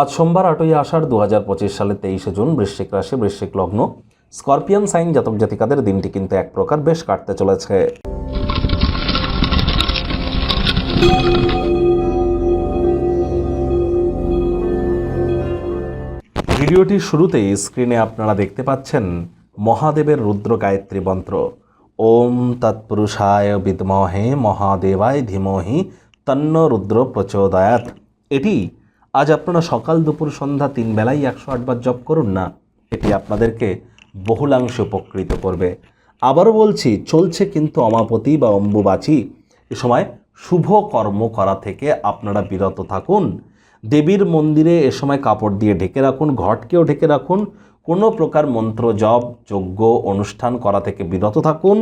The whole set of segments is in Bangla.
আজ সোমবার আটই আষাঢ় দু হাজার পঁচিশ সালের তেইশে জুন বৃশ্চিক রাশি, বৃশ্চিক লগ্ন। স্করপিয়ান, সাইন জাতক জাতিকাদের দিনটি কিন্তু এক প্রকার বেশ কাটতে চলেছে। ভিডিওটির শুরুতেই স্ক্রিনে আপনারা দেখতে পাচ্ছেন মহাদেবের রুদ্র গায়ত্রী মন্ত্র। ওম তৎপুরুষায় বিদ্মহে মহাদেবায় ধীমহি তন্ন রুদ্র প্রচোদয়াত এটি আজ আপনারা সকাল দুপুর সন্ধ্যা তিন বেলায় একশো আটবার জপ করুন না এটি আপনাদেরকে বহুলাংশে উপকৃত করবে। আবারও বলছি, চলছে কিন্তু অমাপতি বা অম্বুবাচী। এ সময় শুভ কর্ম করা থেকে আপনারা বিরত থাকুন। দেবীর মন্দিরে এ সময় কাপড় দিয়ে ঢেকে রাখুন, ঘটকেও ঢেকে রাখুন। কোনো প্রকার মন্ত্র, জপ, যজ্ঞ, অনুষ্ঠান করা থেকে বিরত থাকুন।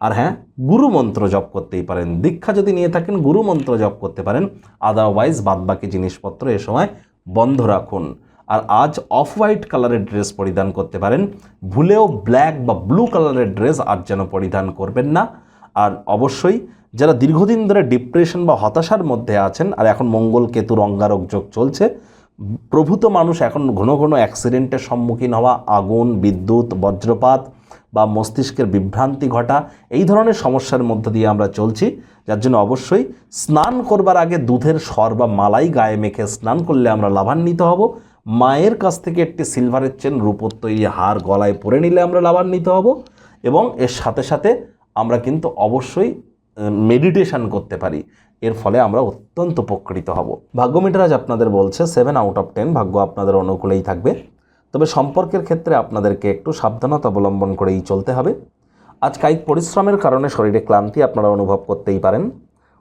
আর হ্যাঁ গুরু মন্ত্র জপ করতেই পারেন। দীক্ষা যদি নিয়ে থাকেন, গুরু মন্ত্র জপ করতে পারেন। আদারওয়াইজ বাদবাকি জিনিসপত্র এ সময় বন্ধ রাখুন। আর আজ অফ হোয়াইট কালারের ড্রেস পরিধান করতে পারেন। ভুলেও ব্ল্যাক বা ব্লু কালারের ড্রেস আজ যেন পরিধান করবেন না। আর অবশ্যই, যারা দীর্ঘদিন ধরে ডিপ্রেশন বা হতাশার মধ্যে আছেন, আর এখন মঙ্গল কেতুর অঙ্গারক যোগ চলছে, প্রভূত মানুষ এখন ঘন ঘন অ্যাক্সিডেন্টের সম্মুখীন হওয়া, আগুন, বিদ্যুৎ, বজ্রপাত বা মস্তিষ্কের বিভ্রান্তি ঘটা, এই ধরনের সমস্যার মধ্য দিয়ে আমরা চলছি। যার জন্য অবশ্যই স্নান করবার আগে দুধের সর বা মালাই গায়ে মেখে স্নান করলে আমরা লাভান্বিত হব। মায়ের কাছ থেকে একটি সিলভারের চেন রূপোর তৈরি হার গলায় পরে নিলে আমরা লাভান্বিত হব এবং এর সাথে সাথে আমরা কিন্তু অবশ্যই মেডিটেশন করতে পারি। এর ফলে আমরা অত্যন্ত উপকৃত হব। ভাগ্য মিটার আজ আপনাদের বলছে সেভেন আউট অফ টেন ভাগ্য আপনাদের অনুকূলেই থাকবে। তবে সম্পর্কের ক্ষেত্রে আপনাদেরকে একটু সাবধানতা অবলম্বন করেই চলতে হবে। আজ কায়িক পরিশ্রমের কারণে শরীরে ক্লান্তি আপনারা অনুভব করতেই পারেন।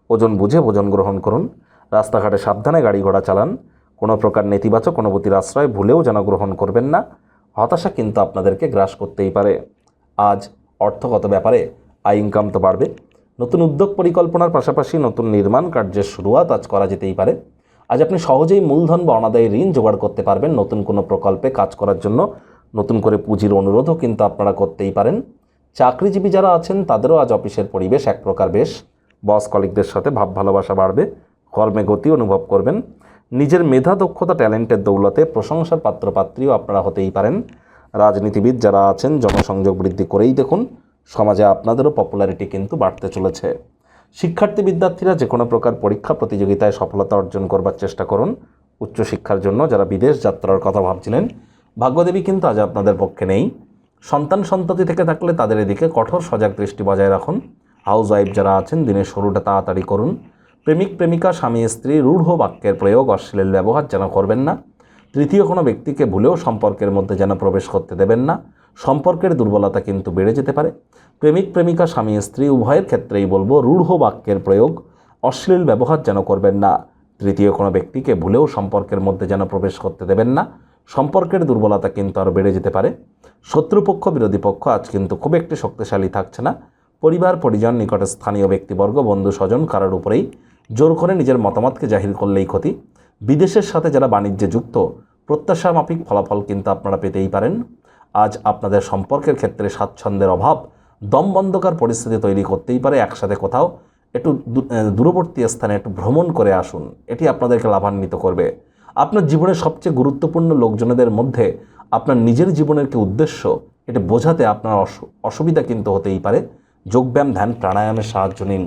ওজন বুঝে ভোজন গ্রহণ করুন। রাস্তাঘাটে সাবধানে গাড়ি ঘোড়া চালান। কোনো প্রকার নেতিবাচক অনুভূতির আশ্রয় ভুলেও যেন গ্রহণ করবেন না। হতাশা কিন্তু আপনাদেরকে গ্রাস করতেই পারে। আজ অর্থগত ব্যাপারে আয় ইনকাম তো বাড়বে। নতুন উদ্যোগ পরিকল্পনার পাশাপাশি নতুন নির্মাণ কার্যের শুরুয়াত আজ করা যেতেই পারে। আজ আপনি সহজেই মূলধন বা অনাদায়ী ঋণ জোগাড় করতে পারবেন। নতুন কোনো প্রকল্পে কাজ করার জন্য নতুন করে পুঁজির অনুরোধও কিন্তু আপনারা করতেই পারেন। চাকরিজীবী যারা আছেন, তাদেরও আজ অফিসের পরিবেশ এক প্রকার বেশ। বস কলিকদের সাথে ভাব ভালোবাসা বাড়বে, কর্মে গতি অনুভব করবেন। নিজের মেধা, দক্ষতা, ট্যালেন্টের দৌলতে প্রশংসার পাত্রপাত্রীও আপনারা হতেই পারেন। রাজনীতিবিদ যারা আছেন, জনসংযোগ বৃদ্ধি করেই দেখুন, সমাজে আপনাদেরও পপুলারিটি কিন্তু বাড়তে চলেছে। শিক্ষার্থী বিদ্যার্থীরা যে কোনো প্রকার পরীক্ষা প্রতিযোগিতায় সফলতা অর্জন করবার চেষ্টা করুন। উচ্চশিক্ষার জন্য যারা বিদেশ যাত্রার কথা ভাবছিলেন, ভাগ্যদেবী কিন্তু আজ আপনাদের পক্ষে নেই। সন্তান সন্ততি থেকে থাকলে তাদের এদিকে কঠোর সজাগ দৃষ্টি বজায় রাখুন। হাউস ওয়াইফ যারা আছেন, দিনের শুরুটা তাড়াতাড়ি করুন। প্রেমিক, প্রেমিকা, স্বামী, স্ত্রী, রূঢ় বাক্যের প্রয়োগ, অশ্লীল ব্যবহার যেন করবেন না। তৃতীয় কোনো ব্যক্তিকে ভুলেও সম্পর্কের মধ্যে যেন প্রবেশ করতে দেবেন না। সম্পর্কের দুর্বলতা কিন্তু বেড়ে যেতে পারে। প্রেমিক, প্রেমিকা, স্বামী, স্ত্রী, উভয়ের ক্ষেত্রেই বলব রূঢ় বাক্যের প্রয়োগ অশ্লীল ব্যবহার যেন করবেন না। তৃতীয় কোনো ব্যক্তিকে ভুলেও সম্পর্কের মধ্যে যেন প্রবেশ করতে দেবেন না। সম্পর্কের দুর্বলতা কিন্তু আরও বেড়ে যেতে পারে। শত্রুপক্ষ, বিরোধী পক্ষ আজ কিন্তু খুব একটি শক্তিশালী থাকছে না। পরিবার, পরিজন, নিকটে স্থানীয় ব্যক্তিবর্গ, বন্ধু, স্বজন কারোর উপরেই জোর করে নিজের মতামতকে জাহির করলেই ক্ষতি। বিদেশের সাথে যারা বাণিজ্যে যুক্ত প্রত্যাশা মাফিক ফলাফল কিন্তু আপনারা পেতেই পারেন। আজ আপনাদের সম্পর্কের ক্ষেত্রে স্বাচ্ছন্দ্যের অভাব দমবন্ধকার পরিস্থিতি তৈরি করতেই পারে। একসাথে কোথাও একটু দূরবর্তী স্থানে একটু ভ্রমণ করে আসুন। এটি আপনাদেরকে লাভান্বিত করবে। আপনার জীবনের সবচেয়ে গুরুত্বপূর্ণ লোকজনেদের মধ্যে আপনার নিজের জীবনের কি উদ্দেশ্য, এটা বোঝাতে আপনার অসুবিধা কিন্তু হতেই পারে। যোগব্যায়াম, ধ্যান, প্রাণায়ামের সাহায্য নিন।